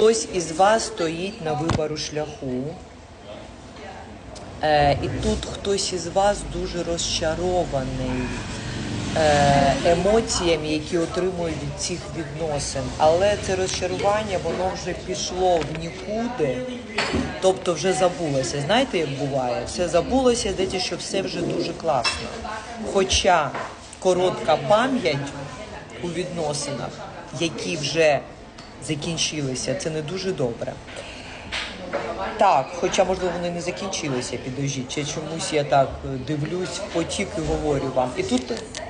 Хтось із вас стоїть на вибору шляху, е, і тут хтось із вас дуже розчарований е, емоціями, які отримує від цих відносин. Але це розчарування, воно вже пішло в нікуди, тобто вже забулося. Знаєте, як буває? Все забулося, здається, що все вже дуже класно. Хоча коротка пам'ять у відносинах, які вже закінчилися, це не дуже добре. Так, хоча можливо вони не закінчилися, підождіть. Чи чомусь я так дивлюсь в потік і говорю вам. І тут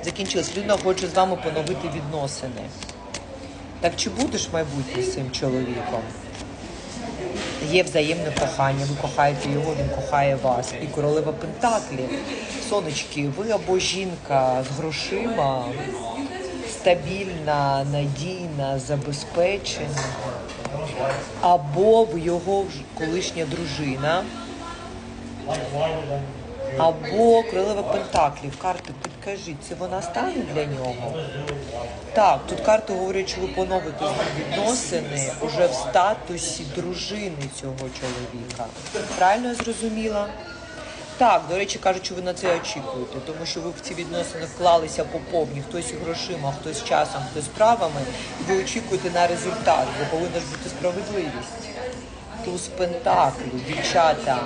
закінчилось. Людина хоче з вами поновити відносини. Так чи будеш майбутнє з цим чоловіком? Є взаємне кохання, ви кохаєте його, він кохає вас. І королева Пентаклі. Сонечки, ви або жінка з грошима, стабільна, надійна, забезпечена, або ви його колишня дружина, або королева Пентаклів. Карти, підкажіть, це вона стане для нього? Так, тут карти говорять, що ви поновите відносини уже в статусі дружини цього чоловіка. Правильно я зрозуміла? Так, до речі, кажуть, що ви на це очікуєте, тому що ви в ці відносини вклалися по повній, хтось грошима, хтось часом, хтось справами, і ви очікуєте на результат, бо повинна ж бути справедливість. Туз Пентаклів, дівчата.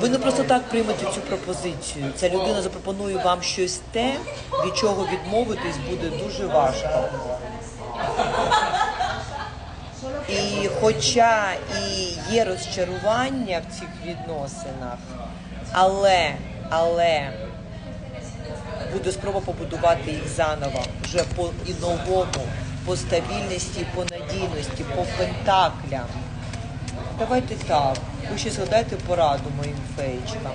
Ви не просто так приймете цю пропозицію. Ця людина запропонує вам щось те, від чого відмовитись буде дуже важко. І хоча і є розчарування в цих відносинах, але, але буде спроба побудувати їх заново вже по і новому, по стабільності, по надійності, по пентаклям. Давайте так. Ви ще згадайте пораду моїм феєчкам.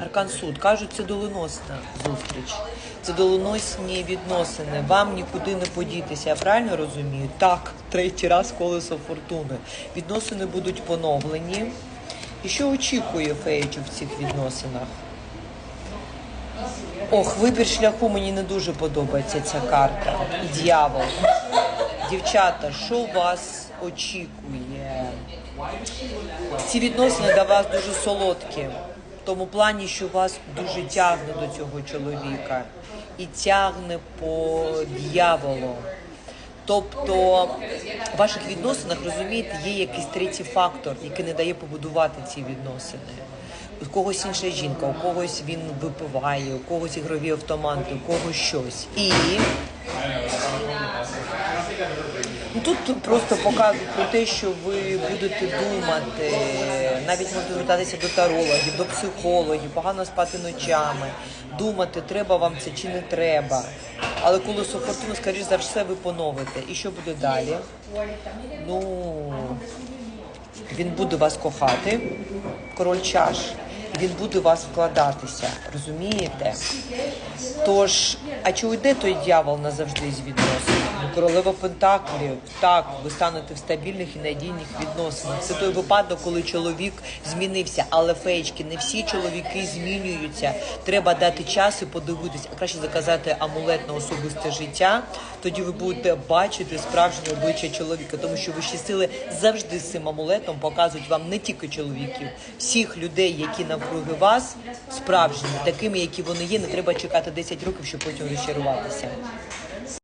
Аркан суд кажуть, це доленосна зустріч. Це доленосні відносини. Вам нікуди не подітися. Я правильно розумію? Так, третій раз колесо фортуни. Відносини будуть поновлені. І що очікує феєчок в цих відносинах? Ох, вибір шляху мені не дуже подобається ця карта. І дьявол. Дівчата, що вас очікує? Ці відносини для вас дуже солодкі. В тому плані, що вас дуже тягне до цього чоловіка і тягне по дьяволу. Тобто в ваших відносинах, розумієте, є якийсь третій фактор, який не дає побудувати ці відносини. У когось інша жінка, у когось він випиває, у когось ігрові автомати, у когось щось. І Тут просто показують про те, що ви будете думати, навіть можна звертатися до тарологів, до психологів, погано спати ночами, думати, треба вам це чи не треба. Але колесо фортуни, скоріш за все, ви поновите. І що буде далі? Ну він буде вас кохати, король чаш. Він буде в вас вкладатися, розумієте? Тож, а чи уйде той дьявол назавжди з відносин? Ну, королева Пентаклів, так, ви станете в стабільних і надійних відносинах. Це той випадок, коли чоловік змінився. Але феєчки, не всі чоловіки змінюються. Треба дати час і подивитись, а краще заказати амулет на особисте життя. Тоді ви будете бачити справжнє обличчя чоловіка, тому що вищі сили завжди з цим амулетом показують вам не тільки чоловіків, всіх людей, які навкруги вас, справжніми, такими, які вони є. Не треба чекати 10 років, щоб потім розчаруватися.